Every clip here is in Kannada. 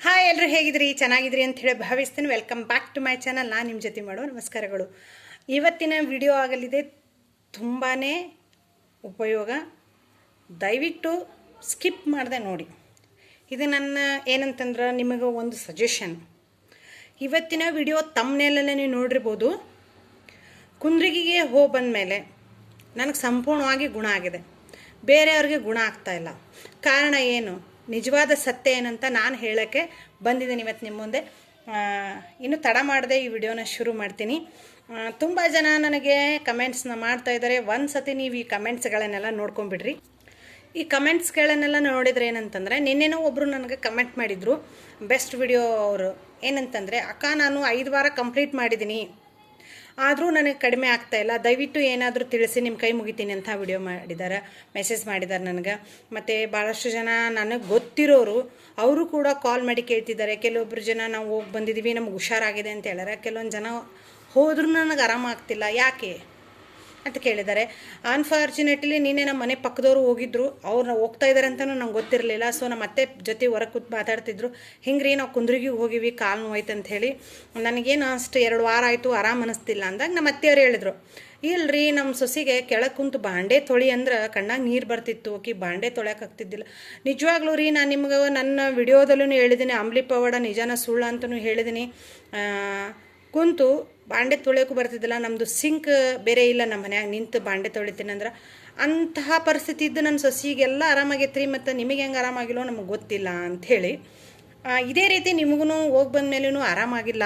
ಹಾಯ್ ಎಲ್ಲರೂ ಹೇಗಿದ್ರಿ? ಚೆನ್ನಾಗಿದ್ರಿ ಅಂತ ಹೇಳಿ ಭಾವಿಸ್ತೀನಿ. Welcome back to my channel ನಾನು ನಿಮ್ಮ ಜೊತೆ ಮಾಡೋ ನಮಸ್ಕಾರಗಳು. ಇವತ್ತಿನ ವಿಡಿಯೋ ಆಗಲಿದೆ ತುಂಬಾ ಉಪಯೋಗ. ದಯವಿಟ್ಟು ಸ್ಕಿಪ್ ಮಾಡಿದೆ ನೋಡಿ. ಇದು ನನ್ನ ಏನಂತಂದ್ರೆ ನಿಮಗೆ ಒಂದು ಸಜೆಷನ್ ಇವತ್ತಿನ ವಿಡಿಯೋ ತಮ್ಮನೆಲ್ಲೇ ನೀವು ನೋಡಿರ್ಬೋದು. ಕುಂದ್ರಿಗಿಗೆ ಹೋ ಬಂದಮೇಲೆ ನನಗೆ ಸಂಪೂರ್ಣವಾಗಿ ಗುಣ ಆಗಿದೆ. ಬೇರೆಯವ್ರಿಗೆ ಗುಣ ಆಗ್ತಾ ಇಲ್ಲ. ಕಾರಣ ಏನು? ನಿಜವಾದ ಸತ್ಯ ಏನಂತ ನಾನು ಹೇಳೋಕ್ಕೆ ಬಂದಿದ್ದೀನಿ ಇವತ್ತು ನಿಮ್ಮ ಮುಂದೆ. ಇನ್ನು ತಡ ಮಾಡದೆ ಈ ವಿಡಿಯೋನ ಶುರು ಮಾಡ್ತೀನಿ. ತುಂಬ ಜನ ನನಗೆ ಕಮೆಂಟ್ಸ್ನ ಮಾಡ್ತಾ ಇದ್ದಾರೆ ಒಂದು ಸತಿ ನೀವು ಈ ಕಮೆಂಟ್ಸ್ಗಳನ್ನೆಲ್ಲ ನೋಡ್ಕೊಂಬಿಡ್ರಿ ಈ ಕಮೆಂಟ್ಸ್ಗಳನ್ನೆಲ್ಲ ನೋಡಿದ್ರೆ ಏನಂತಂದರೆ, ನಿನ್ನೆನೋ ಒಬ್ಬರು ನನಗೆ ಕಮೆಂಟ್ ಮಾಡಿದರು. ಬೆಸ್ಟ್ ವಿಡಿಯೋ ಅವರು. ಏನಂತಂದರೆ, ಅಕ್ಕ, ನಾನು ಐದು ವಾರ ಕಂಪ್ಲೀಟ್ ಮಾಡಿದ್ದೀನಿ. ಆದರೂ ನನಗೆ ಕಡಿಮೆ ಆಗ್ತಾ ಇಲ್ಲ. ದಯವಿಟ್ಟು ಏನಾದರೂ ತಿಳಿಸಿ ನಿಮ್ಮ ಕೈ ಮುಗಿತೀನಿ ಅಂತ ವಿಡಿಯೋ ಮಾಡಿದ್ದಾರೆ ಮೆಸೇಜ್ ಮಾಡಿದ್ದಾರೆ ನನಗೆ. ಮತ್ತು ಭಾಳಷ್ಟು ಜನ ನನಗೆ ಗೊತ್ತಿರೋರು, ಅವರು ಕೂಡ ಕಾಲ್ ಮಾಡಿ ಕೇಳ್ತಿದ್ದಾರೆ. ಕೆಲವೊಬ್ಬರು ಜನ ನಾವು ಹೋಗಿ ಬಂದಿದ್ದೀವಿ ನಮ್ಗೆ ಹುಷಾರಾಗಿದೆ ಅಂತ ಹೇಳ್ಯಾರ. ಕೆಲವೊಂದು ಜನ ಹೋದ್ರೂ ನನಗೆ ಆರಾಮಾಗ್ತಿಲ್ಲ. ಯಾಕೆ? ಅಂತ ಕೇಳಿದ್ದಾರೆ. ಅನ್ಫಾರ್ಚುನೇಟ್ಲಿ ನಿನ್ನೆ ನಮ್ಮ ಮನೆ ಪಕ್ಕದವರು ಹೋಗಿದ್ರು. ಅವ್ರು ಹೋಗ್ತಾ ಇದ್ದಾರೆ ಅಂತಲೂ ನಂಗೆ ಗೊತ್ತಿರಲಿಲ್ಲ. ಸೊ ನಮ್ಮ ಅತ್ತೆ ಜೊತೆ ಹೊರಗೆ ಕೂತ್ ಮಾತಾಡ್ತಿದ್ರು. ಹಿಂಗ್ರಿ, ನಾವು ಕುಂದ್ರಿಗೆ ಹೋಗಿವಿ, ಕಾಲು ನೋಯ್ತು ಅಂತ ಹೇಳಿ. ನನಗೇನು ಅಷ್ಟು ಎರಡು ವಾರ ಆಯಿತು, ಆರಾಮ್ ಅನಿಸ್ತಿಲ್ಲ ಅಂದಾಗ ನಮ್ಮ ಅತ್ತೆಯವ್ರು ಹೇಳಿದ್ರು. ಇಲ್ರಿ ನಮ್ಮ ಸೊಸಿಗೆ ಕೆಳಗೆ ಕುಂತು ಬಾಂಡೆ ತೊಳಿ ಅಂದ್ರೆ ಕಣ್ಣಾಗ ನೀರು ಬರ್ತಿತ್ತು. ಓಕೆ ಬಾಂಡೆ ತೊಳ್ಯಕ್ಕೆ ಆಗ್ತಿದ್ದಿಲ್ಲ. ನಿಜವಾಗ್ಲೂ ರೀ, ನಾನು ನಿಮ್ಗೆ ನನ್ನ ವಿಡಿಯೋದಲ್ಲೂ ಹೇಳಿದ್ದೀನಿ ಅಂಬ್ಲಿ ಪವಾಡ ನಿಜಾನ ಸುಳ್ಳು ಅಂತಲೂ ಹೇಳಿದ್ದೀನಿ ಕುಂತು ಬಾಂಡೆ ತೊಳೆಯೋಕ್ಕೂ ಬರ್ತಿದ್ದಿಲ್ಲ ನಮ್ಮದು ಸಿಂಕ್ ಬೇರೆ ಇಲ್ಲ ನಮ್ಮ ಮನ್ಯಾಗ, ನಿಂತು ಬಾಂಡೆ ತೊಳಿತೀನಿ ಅಂದ್ರೆ ಅಂತಹ ಪರಿಸ್ಥಿತಿ ಇದ್ದು ನನ್ನ ಸೊಸಿಗೆಲ್ಲ ಆರಾಮಾಗೈತ್ರಿ, ಮತ್ತು ನಿಮಗೆ ಹೆಂಗೆ ಆರಾಮಾಗಿಲ್ಲೋ ನಮಗೆ ಗೊತ್ತಿಲ್ಲ ಅಂಥೇಳಿ. ಇದೇ ರೀತಿ ನಿಮಗೂ ಹೋಗಿ ಬಂದ ಮೇಲೂ ಆರಾಮಾಗಿಲ್ಲ.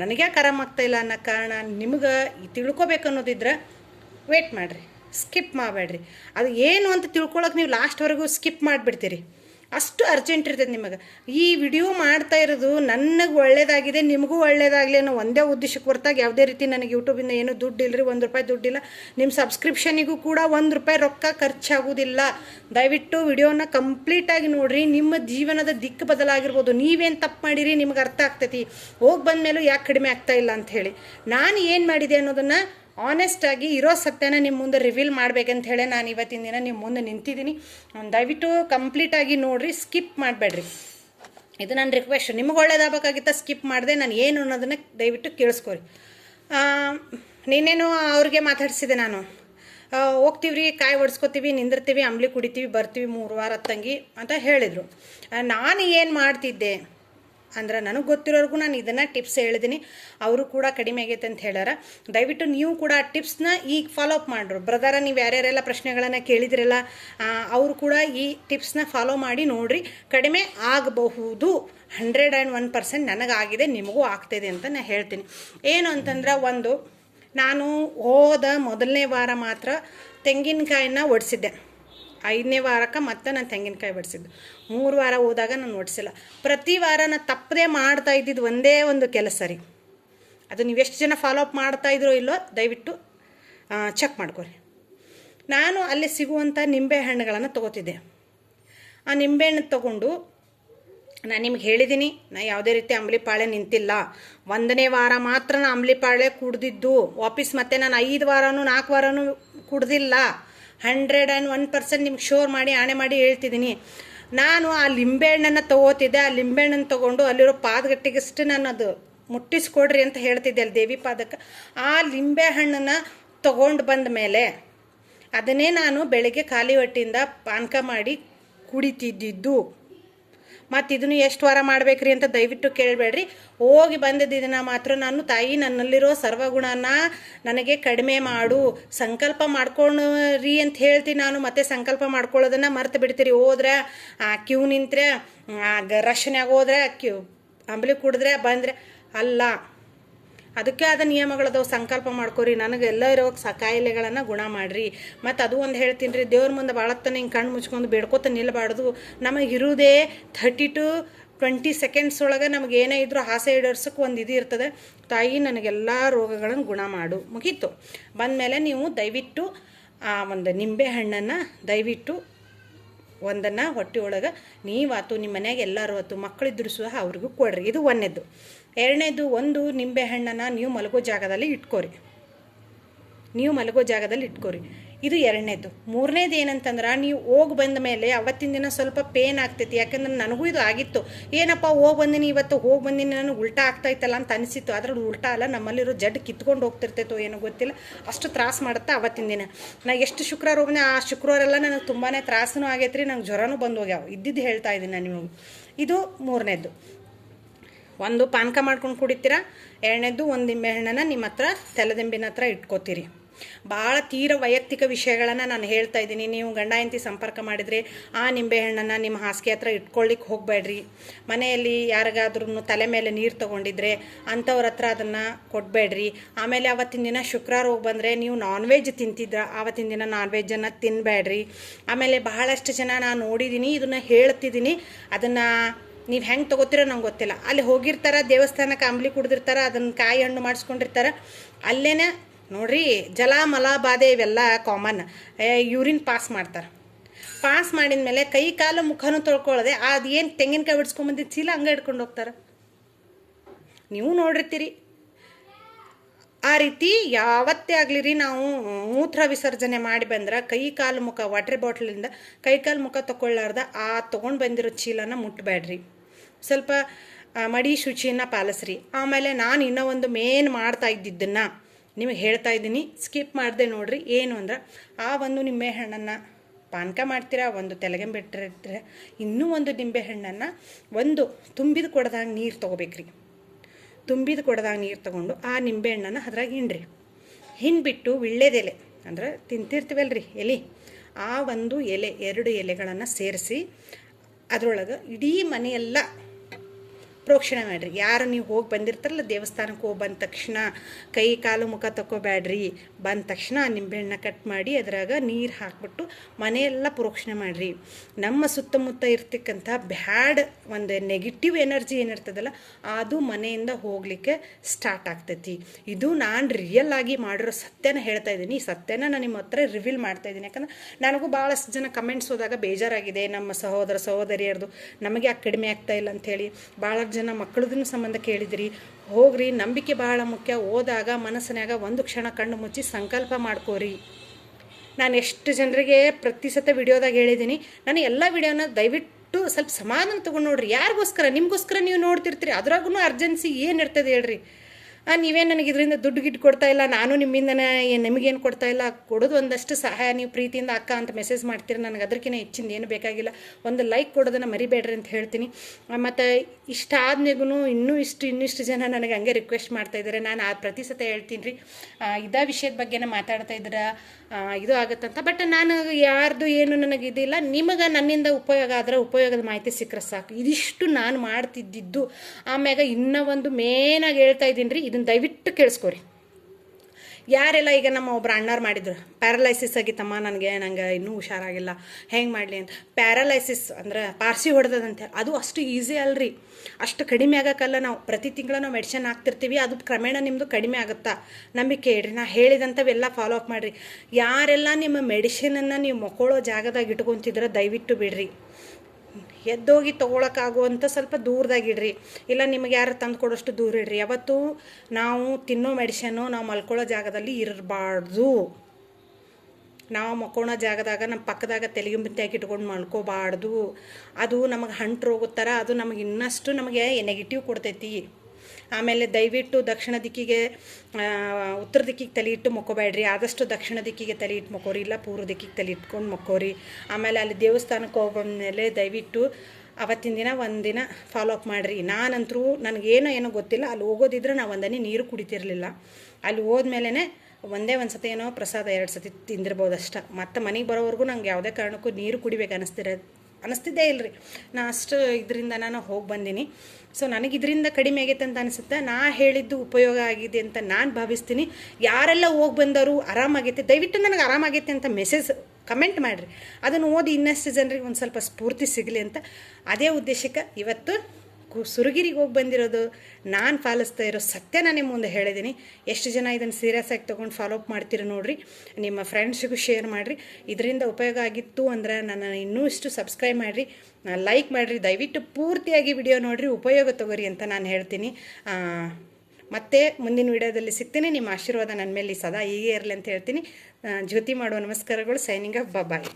ನನಗೆ ಯಾಕೆ ಆರಾಮಾಗ್ತಾ ಇಲ್ಲ ಅನ್ನೋ ಕಾರಣ ನಿಮಗೆ ತಿಳ್ಕೊಬೇಕು ಅನ್ನೋದಿದ್ರೆ ವೇಟ್ ಮಾಡಿರಿ ಸ್ಕಿಪ್ ಮಾಡಬೇಡ್ರಿ. ಅದು ಏನು ಅಂತ ತಿಳ್ಕೊಳಕ್ಕೆ ನೀವು ಲಾಸ್ಟ್ವರೆಗೂ ಸ್ಕಿಪ್ ಮಾಡಿಬಿಡ್ತೀರಿ. ಅಷ್ಟು ಅರ್ಜೆಂಟ್ ಇರ್ತೈತೆ ನಿಮಗೆ. ಈ ವಿಡಿಯೋ ಮಾಡ್ತಾ ಇರೋದು ನನಗೆ ಒಳ್ಳೇದಾಗಿದೆ, ನಿಮಗೂ ಒಳ್ಳೇದಾಗಲಿ ಅನ್ನೋ ಒಂದೇ ಉದ್ದೇಶಕ್ಕೆ ಹೊರತಾಗಿ ಯಾವುದೇ ರೀತಿ ನನಗೆ ಯೂಟ್ಯೂಬಿಂದ ಏನೂ ದುಡ್ಡು ಇಲ್ಲರಿ ಒಂದು ರೂಪಾಯಿ ದುಡ್ಡಿಲ್ಲ ನಿಮ್ಮ ಸಬ್ಸ್ಕ್ರಿಪ್ಷನಿಗೂ ಕೂಡ ಒಂದು ರೂಪಾಯಿ ರೊಕ್ಕ ಖರ್ಚಾಗೋದಿಲ್ಲ. ದಯವಿಟ್ಟು ವಿಡಿಯೋನ ಕಂಪ್ಲೀಟಾಗಿ ನೋಡಿರಿ, ನಿಮ್ಮ ಜೀವನದ ದಿಕ್ಕು ಬದಲಾಗಿರ್ಬೋದು. ನೀವೇನು ತಪ್ಪು ಮಾಡಿರಿ, ನಿಮ್ಗೆ ಅರ್ಥ ಆಗ್ತೈತಿ. ಹೋಗಿ ಬಂದಮೇಲೂ ಯಾಕೆ ಕಡಿಮೆ ಆಗ್ತಾ ಇಲ್ಲ ಅಂತ ಹೇಳಿ. ನಾನು ಏನು ಮಾಡಿದೆ ಅನ್ನೋದನ್ನು ಆನೆಸ್ಟಾಗಿ ಇರೋ ಸತ್ಯನ ನಿಮ್ಮ ಮುಂದೆ ರಿವೀಲ್ ಮಾಡ್ಬೇಕಂತ ಹೇಳಿ ನಾನು ಇವತ್ತಿನ ದಿನ ನಿಮ್ಮ ಮುಂದೆ ನಿಂತಿದ್ದೀನಿ. ದಯವಿಟ್ಟು ಕಂಪ್ಲೀಟಾಗಿ ನೋಡಿರಿ ಸ್ಕಿಪ್ ಮಾಡಬೇಡ್ರಿ. ಇದು ನನ್ನ ರಿಕ್ವೆಸ್ಟ್ ನಿಮಗೆ ಒಳ್ಳೇದಾಗಬೇಕಾಗಿತ್ತ ಸ್ಕಿಪ್ ಮಾಡಿದೆ ನಾನು ಏನು ಅನ್ನೋದನ್ನು ದಯವಿಟ್ಟು ಕೇಳಿಸ್ಕೊರಿ. ಆ, ನಿನ್ನೇನು ಅವ್ರಿಗೆ ಮಾತಾಡಿಸಿದೆ ನಾನು. ಹೋಗ್ತೀವ್ರಿ ಕಾಯಿ ಒಡ್ಸ್ಕೊತೀವಿ ನಿಂದಿರ್ತೀವಿ ಅಂಬ್ಲಿ ಕುಡಿತೀವಿ ಬರ್ತೀವಿ ಮೂರು ವಾರ ತಂಗಿ ಅಂತ ಹೇಳಿದರು. ನಾನು ಏನು ಮಾಡ್ತಿದ್ದೆ? ಅಂದ್ರೆ ನನಗೆ ಗೊತ್ತಿರೋರ್ಗೂ ನಾನು ಇದನ್ನು ಟಿಪ್ಸ್ ಹೇಳಿದ್ದೀನಿ ಅವರು ಕೂಡ ಕಡಿಮೆ ಆಗೈತೆ ಅಂತ ಹೇಳ್ಯಾರ. ದಯವಿಟ್ಟು ನೀವು ಕೂಡ ಆ ಟಿಪ್ಸ್ನ ಈಗ ಫಾಲೋ ಅಪ್ ಮಾಡ್ರು. ಬ್ರದರ ನೀವು ಯಾರ್ಯಾರೆಲ್ಲ ಪ್ರಶ್ನೆಗಳನ್ನು ಕೇಳಿದ್ರಲ್ಲ ಅವರು ಕೂಡ ಈ ಟಿಪ್ಸ್ನ ಫಾಲೋ ಮಾಡಿ ನೋಡ್ರಿ. ಕಡಿಮೆ ಆಗಬಹುದು. ಹಂಡ್ರೆಡ್ ಆ್ಯಂಡ್ ಒನ್ ಪರ್ಸೆಂಟ್ ನನಗಾಗಿದೆ ನಿಮಗೂ ಆಗ್ತಿದೆ ಅಂತ ನಾನು ಹೇಳ್ತೀನಿ. ಏನು ಅಂತಂದ್ರೆ ಒಂದು, ನಾನು ಹೋದ ಮೊದಲನೇ ವಾರ ಮಾತ್ರ ತೆಂಗಿನಕಾಯಿನ ಒಡಿಸಿದ್ದೆ. ಐದನೇ ವಾರಕ್ಕೆ ಮತ್ತೆ ನಾನು ತೆಂಗಿನಕಾಯಿ ಬಡಿಸಿದ್ದು. ಮೂರು ವಾರ ಹೋದಾಗ ನಾನು ನೋಡಿಸಿಲ್ಲ ಪ್ರತಿ ವಾರ ನಾನು ತಪ್ಪದೇ ಮಾಡ್ತಾ ಇದ್ದಿದ್ದು ಒಂದೇ ಒಂದು ಕೆಲಸ ರೀ. ಅದು ನೀವು ಎಷ್ಟು ಜನ ಫಾಲೋ ಅಪ್ ಮಾಡ್ತಾ ಇದ್ರೋ ಇಲ್ಲೋ, ದಯವಿಟ್ಟು ಚೆಕ್ ಮಾಡ್ಕೊರಿ. ನಾನು ಅಲ್ಲಿ ಸಿಗುವಂಥ ನಿಂಬೆ ಹಣ್ಣುಗಳನ್ನು ತೊಗೋತಿದ್ದೆ. ಆ ನಿಂಬೆಹಣ್ಣು ತೊಗೊಂಡು ನಾನು ನಿಮ್ಗೆ ಹೇಳಿದ್ದೀನಿ ನಾ ಯಾವುದೇ ರೀತಿ ಅಂಬ್ಲಿಪಾಳೆ ನಿಂತಿಲ್ಲ. ಒಂದನೇ ವಾರ ಮಾತ್ರ ನಾನು ಅಂಬಲಿ ಪಾಳೆ ಕುಡ್ದಿದ್ದು. ವಾಪಸ್ ಮತ್ತೆ ನಾನು ಐದು ವಾರನೂ ನಾಲ್ಕು ವಾರನೂ ಕುಡ್ದಿಲ್ಲ. ಹಂಡ್ರೆಡ್ ಆ್ಯಂಡ್ ಒನ್ ಪರ್ಸೆಂಟ್ ನಿಮ್ಗೆ ಶೋರ್ ಮಾಡಿ ಆಣೆ ಮಾಡಿ ಹೇಳ್ತಿದ್ದೀನಿ. ನಾನು ಆ ಲಿಂಬೆಹಣ್ಣನ್ನು ತಗೋತಿದ್ದೆ. ಆ ಲಿಂಬೆಹಣ್ಣನ್ನು ತೊಗೊಂಡು ಅಲ್ಲಿರೋ ಪಾದಗಟ್ಟಿಗಷ್ಟು ನಾನು ಅದು ಮುಟ್ಟಿಸ್ಕೊಡ್ರಿ ಅಂತ ಹೇಳ್ತಿದ್ದೆ ಅಲ್ಲಿ ದೇವಿ ಪಾದಕ್ಕೆ ಆ ಲಿಂಬೆ ಹಣ್ಣನ್ನು ತೊಗೊಂಡು ಬಂದ ಮೇಲೆ ಅದನ್ನೇ ನಾನು ಬೆಳಗ್ಗೆ ಖಾಲಿ ಹೊಟ್ಟೆಯಿಂದ ಪಾನಕ ಮಾಡಿ ಕುಡಿತಿದ್ದಿದ್ದು ಮತ್ತು ಇದನ್ನು ಎಷ್ಟು ವಾರ ಮಾಡ್ಬೇಕ್ರಿ ಅಂತ ದಯವಿಟ್ಟು ಕೇಳಬೇಡ್ರಿ. ಹೋಗಿ ಬಂದಿದ್ದ ಮಾತ್ರ ನಾನು ತಾಯಿ ನನ್ನಲ್ಲಿರೋ ಸರ್ವಗುಣನ ನನಗೆ ಕಡಿಮೆ ಮಾಡು. ಸಂಕಲ್ಪ ಮಾಡ್ಕೊಳ್ರಿ ಅಂತ ಹೇಳ್ತೀನಿ ನಾನು, ಮತ್ತೆ ಸಂಕಲ್ಪ ಮಾಡ್ಕೊಳ್ಳೋದನ್ನು ಮರ್ತು ಬಿಡ್ತೀರಿ. ಹೋದ್ರೆ ಆ ಕ್ಯೂ ನಿಂತ್ರೆ ರಶ್ನ್ಯಾಗ ಹೋದ್ರೆ, ಕ್ಯೂ ಅಂಬಲಿ ಕುಡಿದ್ರೆ ಬಂದರೆ ಅಲ್ಲ. ಅದಕ್ಕೆ ಆದ ನಿಯಮಗಳದವು ಸಂಕಲ್ಪ ಮಾಡ್ಕೊರಿ ನನಗೆ ಎಲ್ಲ ಇರೋ ಕಾಯಿಲೆಗಳನ್ನು ಗುಣ ಮಾಡಿರಿ. ಮತ್ತು ಅದು ಒಂದು ಹೇಳ್ತೀನಿ ರೀ ದೇವ್ರ ಮುಂದೆ ಭಾಳತ್ತನ ಹಿಂಗೆ ಕಣ್ಣು ಮುಚ್ಕೊಂಡು ಬೇಡ್ಕೊತ ನಿಲ್ಲಬಾರ್ದು ನಮಗೆ ಇರುವುದೇ ಥರ್ಟಿ ಟು ಟ್ವೆಂಟಿ ಸೆಕೆಂಡ್ಸ್ ಒಳಗೆ ನಮಗೆ ಏನೇ ಇದ್ರೂ ಆಸೆ ಇಡರ್ಸಕ್ಕೆ ಒಂದು ಇದು ಇರ್ತದೆ. ತಾಯಿ ನನಗೆಲ್ಲ ರೋಗಗಳನ್ನು ಗುಣ ಮಾಡು. ಮುಗೀತು. ಬಂದಮೇಲೆ ನೀವು ದಯವಿಟ್ಟು ಆ ಒಂದು ನಿಂಬೆ ಹಣ್ಣನ್ನು ದಯವಿಟ್ಟು ಒಂದನ್ನು ಹೊಟ್ಟೆ ಒಳಗೆ ನೀವಾತು ನಿಮ್ಮ ಮನೆಯಾಗ ಎಲ್ಲರೂ ಆತು ಮಕ್ಕಳಿದ್ರು ಸಹ ಅವ್ರಿಗೂ ಕೊಡ್ರಿ. ಇದು ಒಂದನೇದು. ಎರಡನೇದು, ಒಂದು ನಿಂಬೆ ಹಣ್ಣನ್ನು ನೀವು ಮಲಗೋ ಜಾಗದಲ್ಲಿ ಇಟ್ಕೋರಿ. ನೀವು ಮಲಗೋ ಜಾಗದಲ್ಲಿ ಇಟ್ಕೋರಿ. ಇದು ಎರಡನೇದು. ಮೂರನೇದು ಏನಂತಂದ್ರೆ, ನೀವು ಹೋಗಿ ಬಂದ ಮೇಲೆ ಅವತ್ತಿನ ದಿನ ಸ್ವಲ್ಪ ಪೇನ್ ಆಗ್ತೈತಿ. ಯಾಕಂದ್ರೆ ನನಗೂ ಇದು ಆಗಿತ್ತು. ಏನಪ್ಪ, ಹೋಗಿ ಬಂದಿನಿ, ಇವತ್ತು ಹೋಗಿ ಬಂದಿನಿ, ನನಗೆ ಉಲ್ಟಾ ಆಗ್ತಾಯಿತ್ತಲ್ಲ ಅಂತ ಅನಿಸಿತ್ತು. ಅದ್ರಲ್ಲಿ ಉಲ್ಟಾ ಅಲ್ಲ, ನಮ್ಮಲ್ಲಿರೋ ಜಡ್ ಕಿತ್ಕೊಂಡು ಹೋಗ್ತಿರ್ತೈತೋ ಏನೋ ಗೊತ್ತಿಲ್ಲ. ಅಷ್ಟು ತ್ರಾಸ ಮಾಡುತ್ತೆ ಅವತ್ತಿನ ದಿನ. ನಾ ಎಷ್ಟು ಶುಕ್ರವಾರ ಹೋಗ್ಬಂದೆ ಆ ಶುಕ್ರವಾರೆಲ್ಲ ನನಗೆ ತುಂಬಾ ತ್ರಾಸನೂ ಆಗೈತ್ರಿ, ನಂಗೆ ಜ್ವರನೂ ಬಂದು ಹೋಗ್ಯಾವ. ಇದ್ದಿದ್ದು ಹೇಳ್ತಾ ಇದ್ದೀನಿ ನಾನು ನಿಮಗೆ. ಇದು ಮೂರನೇದು. ಒಂದು ಪಾನಕ ಮಾಡ್ಕೊಂಡು ಕುಡಿತೀರಾ? ಎರಡನೇದು, ಒಂದು ನಿಂಬೆಹಣ್ಣನ ನಿಮ್ಮ ಹತ್ರ ತಲೆದಿಂಬಿನ ಹತ್ರ ಇಟ್ಕೋತೀರಿ. ಭಾಳ ತೀರ ವೈಯಕ್ತಿಕ ವಿಷಯಗಳನ್ನು ನಾನು ಹೇಳ್ತಾ ಇದ್ದೀನಿ. ನೀವು ಗಂಡ ಹೆಂಡತಿ ಸಂಪರ್ಕ ಮಾಡಿದರೆ ಆ ನಿಂಬೆಹಣ್ಣನ್ನು ನಿಮ್ಮ ಹಾಸಿಗೆ ಹತ್ರ ಇಟ್ಕೊಳ್ಳಿಕ್ಕೆ ಹೋಗಬೇಡ್ರಿ. ಮನೆಯಲ್ಲಿ ಯಾರಿಗಾದ್ರೂ ತಲೆ ಮೇಲೆ ನೀರು ತಗೊಂಡಿದ್ರೆ ಅಂಥವ್ರ ಹತ್ರ ಅದನ್ನು ಕೊಡಬೇಡ್ರಿ. ಆಮೇಲೆ ಅವತ್ತಿನ ದಿನ ಶುಕ್ರವಾರ ಹೋಗಿ ಬಂದರೆ ನೀವು ನಾನ್ ವೆಜ್ ತಿಂತಿದ್ರ ಆವತ್ತಿನ ದಿನ ನಾನ್ ವೆಜ್ಜನ್ನು ತಿನ್ನಬೇಡ್ರಿ ಆಮೇಲೆ ಬಹಳಷ್ಟು ಜನ ನಾನು ನೋಡಿದ್ದೀನಿ ಇದನ್ನು ಹೇಳ್ತಿದ್ದೀನಿ ಅದನ್ನು ನೀವು ಹೆಂಗೆ ತೊಗೋತೀರೋ ನಂಗೆ ಗೊತ್ತಿಲ್ಲ. ಅಲ್ಲಿ ಹೋಗಿರ್ತಾರೆ, ದೇವಸ್ಥಾನಕ್ಕೆ ಅಂಬ್ಲಿ ಕುಡ್ದಿರ್ತಾರೆ ಅದನ್ನು ಕಾಯಿ ಹಣ್ಣು ಮಾಡಿಸ್ಕೊಂಡಿರ್ತಾರೆ. ಅಲ್ಲೇನೆ ನೋಡ್ರಿ, ಜಲ, ಮಲ, ಬಾಧೆ ಇವೆಲ್ಲ ಕಾಮನ್ ಯೂರಿನ್ ಪಾಸ್ ಮಾಡ್ತಾರೆ. ಪಾಸ್ ಮಾಡಿದ ಮೇಲೆ ಕೈ, ಕಾಲು, ಮುಖನೂ ತೊಳ್ಕೊಳ್ಳದೆ ಅದು ಏನು ತೆಂಗಿನಕಾಯಿ ಬಿಡ್ಸ್ಕೊಂಬಂದಿದ್ದು ಚೀಲ ಹಂಗೆ ಇಟ್ಕೊಂಡು ಹೋಗ್ತಾರೆ? ನೀವು ನೋಡಿರ್ತೀರಿ. ಆ ರೀತಿ ಯಾವತ್ತೇ ಆಗಲಿ ರೀ ನಾವು ಮೂತ್ರ ವಿಸರ್ಜನೆ ಮಾಡಿ ಬಂದ್ರೆ, ಕೈ, ಕಾಲು, ಮುಖ ವಾಟ್ರ್ ಬಾಟ್ಲಿಂದ ಕೈ, ಕಾಲು, ಮುಖ ತೊಗೊಳ್ಳಾರ್ದ ಆ ತೊಗೊಂಡು ಬಂದಿರೋ ಚೀಲನ ಮುಟ್ಟಬೇಡ್ರಿ ಸ್ವಲ್ಪ ಮಡಿ ಶುಚಿಯನ್ನು ಪಾಲಿಸ್ರಿ. ಆಮೇಲೆ ನಾನು ಇನ್ನೂ ಒಂದು ಮೇನ್ ಮಾಡ್ತಾ ಇದ್ದಿದ್ದನ್ನು ನಿಮಗೆ ಹೇಳ್ತಾ ಇದ್ದೀನಿ ಸ್ಕಿಪ್ ಮಾಡಿದೆ ನೋಡ್ರಿ, ಏನು ಅಂದ್ರೆ, ಆ ಒಂದು ನಿಂಬೆಹಣ್ಣನ್ನು ಪಾನಕ ಮಾಡ್ತೀರಾ, ಒಂದು ತೆಲಗೆ ಬಿಟ್ಟಿರ್ತೀರ ಇನ್ನೂ ಒಂದು ನಿಂಬೆಹಣ್ಣನ್ನು ಒಂದು ತುಂಬಿದ ಕೊಡದಾಗ ನೀರು ತೊಗೋಬೇಕ್ರಿ. ತುಂಬಿದ ಕೊಡದಾಗ ನೀರು ತೊಗೊಂಡು ಆ ನಿಂಬೆಹಣ್ಣನ್ನು ಅದ್ರಾಗ ಹಿಂಡ್ರಿ. ಹಿಂಡ್ಬಿಟ್ಟು ವಿಳ್ಳೆದೆಲೆ ಅಂದ್ರೆ ತಿಂತಿರ್ತೀವಲ್ರಿ ಎಲೆ, ಆ ಒಂದು ಎಲೆ, ಎರಡು ಎಲೆಗಳನ್ನು ಸೇರಿಸಿ, ಅದರೊಳಗೆ ಇಡೀ ಮನೆಯೆಲ್ಲ ಪ್ರೋಕ್ಷಣೆ ಮಾಡಿರಿ. ಯಾರು ನೀವು ಹೋಗಿ ಬಂದಿರ್ತಾರಲ್ಲ ದೇವಸ್ಥಾನಕ್ಕೆ ಹೋಗಿ ಬಂದ ತಕ್ಷಣ, ಕೈ ಕಾಲು ಮುಖ ತಗೋಬೇಡ್ರಿ ಬಂದ ತಕ್ಷಣ ನಿಂಬೆಹಣ್ಣ ಕಟ್ ಮಾಡಿ ಅದ್ರಾಗ ನೀರು ಹಾಕ್ಬಿಟ್ಟು ಮನೆಯೆಲ್ಲ ಪ್ರೋಕ್ಷಣೆ ಮಾಡಿರಿ. ನಮ್ಮ ಸುತ್ತಮುತ್ತ ಇರ್ತಕ್ಕಂಥ ಬ್ಯಾಡ್ ಒಂದು ನೆಗೆಟಿವ್ ಎನರ್ಜಿ ಏನಿರ್ತದಲ್ಲ ಅದು ಮನೆಯಿಂದ ಹೋಗಲಿಕ್ಕೆ ಸ್ಟಾರ್ಟ್ ಆಗ್ತೈತಿ. ಇದು ನಾನು ರಿಯಲ್ ಆಗಿ ಮಾಡಿರೋ ಸತ್ಯನ ಹೇಳ್ತಾ ಇದ್ದೀನಿ. ಈ ಸತ್ಯನ ನಾನು ನಿಮ್ಮ ಹತ್ರ ರಿವೀಲ್ ಮಾಡ್ತಾ ಇದ್ದೀನಿ. ಯಾಕಂದ್ರೆ ನನಗೂ ಭಾಳಷ್ಟು ಜನ ಕಮೆಂಟ್ಸ್ ಹೋದಾಗ ಬೇಜಾರಾಗಿದೆ. ನಮ್ಮ ಸಹೋದರ ಸಹೋದರಿಯರದು ನಮಗೆ ಯಾಕೆ ಕಡಿಮೆ ಆಗ್ತಾ ಇಲ್ಲ ಅಂಥೇಳಿ ಭಾಳ ಜನ ಮಕ್ಕಳದೂ ಸಂಬಂಧ ಕೇಳಿದ್ರಿ. ಹೋಗ್ರಿ, ನಂಬಿಕೆ ಬಹಳ ಮುಖ್ಯ. ಹೋದಾಗ ಮನಸ್ಸಿನಾಗ ಒಂದು ಕ್ಷಣ ಕಣ್ಣು ಮುಚ್ಚಿ ಸಂಕಲ್ಪ ಮಾಡ್ಕೋರಿ. ನಾನು ಎಷ್ಟು ಜನರಿಗೆ ಪ್ರತಿ ಸತ ವಿಡಿಯೋದಾಗ ಹೇಳಿದ್ದೀನಿ. ನಾನು ಎಲ್ಲ ವಿಡಿಯೋನ ದಯವಿಟ್ಟು ಸ್ವಲ್ಪ ಸಮಾಧಾನ ತೊಗೊಂಡು ನೋಡ್ರಿ. ಯಾರಿಗೋಸ್ಕರ? ನಿಮಗೋಸ್ಕರ ನೀವು ನೋಡ್ತಿರ್ತೀರಿ. ಅದ್ರಾಗೂ ಅರ್ಜೆನ್ಸಿ ಏನು ಇರ್ತದೆ ಹೇಳ್ರಿ. ಆ, ನೀವೇನು ನನಗೆ ಇದರಿಂದ ದುಡ್ಡು ಗಿಟ್ಟು ಕೊಡ್ತಾ ಇಲ್ಲ ನಾನು ನಿಮ್ಮಿಂದನೇ ಏನು ನಿಮಗೇನು ಕೊಡ್ತಾ ಇಲ್ಲ ಕೊಡೋದು ಒಂದಷ್ಟು ಸಹಾಯ ನೀವು ಪ್ರೀತಿಯಿಂದ ಅಕ್ಕ ಅಂತ ಮೆಸೇಜ್ ಮಾಡ್ತೀರಿ ನನಗೆ ಅದಕ್ಕಿಂತ ಹೆಚ್ಚಿಂದ ಏನು ಬೇಕಾಗಿಲ್ಲ. ಒಂದು ಲೈಕ್ ಕೊಡೋದನ್ನು ಮರಿಬೇಡ್ರಿ ಅಂತ ಹೇಳ್ತೀನಿ. ಮತ್ತು ಇಷ್ಟ ಆದ್ಮೇಗೂ ಇನ್ನೂ ಇಷ್ಟು ಇನ್ನಿಷ್ಟು ಜನ ನನಗೆ ಹಂಗೆ ರಿಕ್ವೆಸ್ಟ್ ಮಾಡ್ತಾ ಇದ್ದಾರೆ ನಾನು ಆ ಪ್ರತಿ ಸತ ಹೇಳ್ತೀನಿ ರೀ. ಇದೇ ವಿಷಯದ ಬಗ್ಗೆನೇ ಮಾತಾಡ್ತಾ ಇದ್ದೀರಾ ಇದು ಆಗುತ್ತಂತ. ಬಟ್ ನಾನು ಯಾರ್ದು ಏನು ನನಗೆ ಇದಿಲ್ಲ. ನಿಮಗೆ ನನ್ನಿಂದ ಉಪಯೋಗ ಆದರೆ ಉಪಯೋಗದ ಮಾಹಿತಿ ಸಿಕ್ಕರೆ ಸಾಕು. ಇದಿಷ್ಟು ನಾನು ಮಾಡ್ತಿದ್ದಿದ್ದು ಆಮ್ಯಾಗ ಇನ್ನೂ ಒಂದು ಮೇನಾಗಿ ಹೇಳ್ತಾ ಇದ್ದೀನಿ ರೀ. ಇದನ್ನು ದಯವಿಟ್ಟು ಕೇಳಿಸ್ಕೊರಿ. ಯಾರೆಲ್ಲ ಈಗ ನಮ್ಮ ಒಬ್ರು ಅಣ್ಣಾರು ಮಾಡಿದ್ರು ಪ್ಯಾರಲೈಸಿಸ್ ಆಗಿತ್ತಮ್ಮ ನನಗೆ ನಂಗೆ ಇನ್ನೂ ಹುಷಾರಾಗಿಲ್ಲ, ಹೆಂಗೆ ಮಾಡಲಿ ಅಂತ. ಪ್ಯಾರಲೈಸಿಸ್ ಅಂದ್ರೆ ಪಾರ್ಸಿ ಹೊಡೆದದಂತೆ, ಅದು ಅಷ್ಟು ಈಸಿ ಅಲ್ರಿ. ಅಷ್ಟು ಕಡಿಮೆ ಆಗೋಕ್ಕಲ್ಲ ನಾವು, ಪ್ರತಿ ತಿಂಗಳು ನಾವು ಮೆಡಿಸಿನ್ ಹಾಕ್ತಿರ್ತೀವಿ, ಅದು ಕ್ರಮೇಣ ನಿಮ್ಮದು ಕಡಿಮೆ ಆಗುತ್ತಾ. ನಂಬಿಕೆ ಇಡ್ರಿ, ನಾ ಹೇಳಿದಂಥವೆಲ್ಲ ಫಾಲೋ ಅಪ್ ಮಾಡಿರಿ. ಯಾರೆಲ್ಲ ನಿಮ್ಮ ಮೆಡಿಷನನ್ನು ನೀವು ಮಕ್ಕಳೋ ಜಾಗದಾಗ ಇಟ್ಕೊತಿದ್ರೆ ದಯವಿಟ್ಟು ಬಿಡ್ರಿ. ಎದ್ದೋಗಿ ತೊಗೊಳಕ್ಕಾಗುವಂಥ ಸ್ವಲ್ಪ ದೂರದಾಗಿಡ್ರಿ. ಇಲ್ಲ ನಿಮಗೆ ಯಾರು ತಂದು ಕೊಡೋಷ್ಟು ದೂರ ಇಡ್ರಿ. ಯಾವತ್ತೂ ನಾವು ತಿನ್ನೋ ಮೆಡಿಷನ್ನು ನಾವು ಮಲ್ಕೊಳ್ಳೋ ಜಾಗದಲ್ಲಿ ಇರಬಾರ್ದು. ನಾವು ಮಕ್ಕೋಣ ಜಾಗದಾಗ ನಮ್ಮ ಪಕ್ಕದಾಗ ತೆಲಿಗೆ ಇಟ್ಕೊಂಡು ಮಲ್ಕೋಬಾರ್ದು. ಅದು ನಮಗೆ ಹಂಟು ಹೋಗುತ್ತಾರ ಅದು ನಮಗೆ ಇನ್ನಷ್ಟು ನಮಗೆ ನೆಗೆಟಿವ್ ಕೊಡ್ತೈತಿ. ಆಮೇಲೆ ದಯವಿಟ್ಟು ದಕ್ಷಿಣ ದಿಕ್ಕಿಗೆ ಉತ್ತರ ದಿಕ್ಕಿಗೆ ತಲೆ ಇಟ್ಟು ಮಕ್ಕೋಬೇಡ್ರಿ. ಆದಷ್ಟು ದಕ್ಷಿಣ ದಿಕ್ಕಿಗೆ ತಲೆ ಇಟ್ಟು ಮಕ್ಕೋರಿ, ಇಲ್ಲ ಪೂರ್ವ ದಿಕ್ಕಿಗೆ ತಲೆ ಇಟ್ಕೊಂಡು ಮಕ್ಕೋರಿ. ಆಮೇಲೆ ಅಲ್ಲಿ ದೇವಸ್ಥಾನಕ್ಕೆ ಹೋಗ್ಬಂದ್ಮೇಲೆ ದಯವಿಟ್ಟು ಅವತ್ತಿನ ದಿನ ಒಂದಿನ ಫಾಲೋ ಅಪ್ ಮಾಡಿರಿ. ನಾನಂತರೂ ನನಗೇನೋ ಏನೋ ಗೊತ್ತಿಲ್ಲ, ಅಲ್ಲಿ ಹೋಗೋದಿದ್ರೆ ನಾವು ಒಂದನೇ ನೀರು ಕುಡಿತಿರಲಿಲ್ಲ. ಅಲ್ಲಿ ಹೋದ್ಮೇಲೆ ಒಂದೇ ಒಂದು ಸತಿ ಏನೋ ಪ್ರಸಾದ ಎರಡು ಸತಿ ತಿಂದಿರ್ಬೋದು ಅಷ್ಟ. ಮತ್ತು ಮನೆಗೆ ಬರೋವರೆಗೂ ನಂಗೆ ಯಾವುದೇ ಕಾರಣಕ್ಕೂ ನೀರು ಕುಡಿಬೇಕು ಅನ್ನಿಸ್ತಿರ ಅನ್ನಿಸ್ತಿದ್ದೇ ಇಲ್ಲರಿ ನಾ ಅಷ್ಟು ಇದರಿಂದ ನಾನು ಹೋಗಿ ಬಂದೀನಿ. ಸೊ ನನಗೆ ಇದರಿಂದ ಕಡಿಮೆ ಆಗೈತೆ ಅಂತ ಅನಿಸುತ್ತೆ. ನಾ ಹೇಳಿದ್ದು ಉಪಯೋಗ ಆಗಿದೆ ಅಂತ ನಾನು ಭಾವಿಸ್ತೀನಿ. ಯಾರೆಲ್ಲ ಹೋಗಿ ಬಂದವರು ಆರಾಮಾಗೈತೆ ದಯವಿಟ್ಟು ನನಗೆ ಆರಾಮಾಗೈತೆ ಅಂತ ಮೆಸೇಜ್ ಕಮೆಂಟ್ ಮಾಡಿರಿ. ಅದನ್ನು ಓದಿ ಇನ್ನಷ್ಟು ಜನರಿಗೆ ಒಂದು ಸ್ವಲ್ಪ ಸ್ಫೂರ್ತಿ ಸಿಗಲಿ ಅಂತ. ಅದೇ ಉದ್ದೇಶಕ್ಕೆ ಇವತ್ತು ಸುರಗಿರಿಗೆ ಹೋಗಿ ಬಂದಿರೋದು ನಾನು ಪಾಲಿಸ್ತಾ ಇರೋ ಸತ್ಯ ನಾನು ನಿಮ್ಮ ಮುಂದೆ ಹೇಳಿದ್ದೀನಿ ಎಷ್ಟು ಜನ ಇದನ್ನು ಸೀರಿಯಸ್ ಆಗಿ ತೊಗೊಂಡು ಫಾಲೋ ಅಪ್ ಮಾಡ್ತೀರಿ ನೋಡ್ರಿ. ನಿಮ್ಮ ಫ್ರೆಂಡ್ಸಿಗೂ ಶೇರ್ ಮಾಡಿರಿ. ಇದರಿಂದ ಉಪಯೋಗ ಆಗಿತ್ತು ಅಂದ್ರೆ ನನ್ನ ಇನ್ನೂ ಇಷ್ಟು ಸಬ್ಸ್ಕ್ರೈಬ್ ಮಾಡಿರಿ. ಲೈಕ್ ಮಾಡಿರಿ. ದಯವಿಟ್ಟು ಪೂರ್ತಿಯಾಗಿ ವಿಡಿಯೋ ನೋಡಿರಿ. ಉಪಯೋಗ ತಗೋರಿ ಅಂತ ನಾನು ಹೇಳ್ತೀನಿ. ಮತ್ತೆ ಮುಂದಿನ ವಿಡಿಯೋದಲ್ಲಿ ಸಿಗ್ತೀನಿ. ನಿಮ್ಮ ಆಶೀರ್ವಾದ ನನ್ನ ಮೇಲೆ ಸದಾ ಹೀಗೆ ಇರಲಿ ಅಂತ ಹೇಳ್ತೀನಿ. ಜ್ಯೋತಿ ಮಾಡುವ ನಮಸ್ಕಾರಗಳು. ಸೈನಿಂಗ್ ಆಫ್ ಬಾಯ್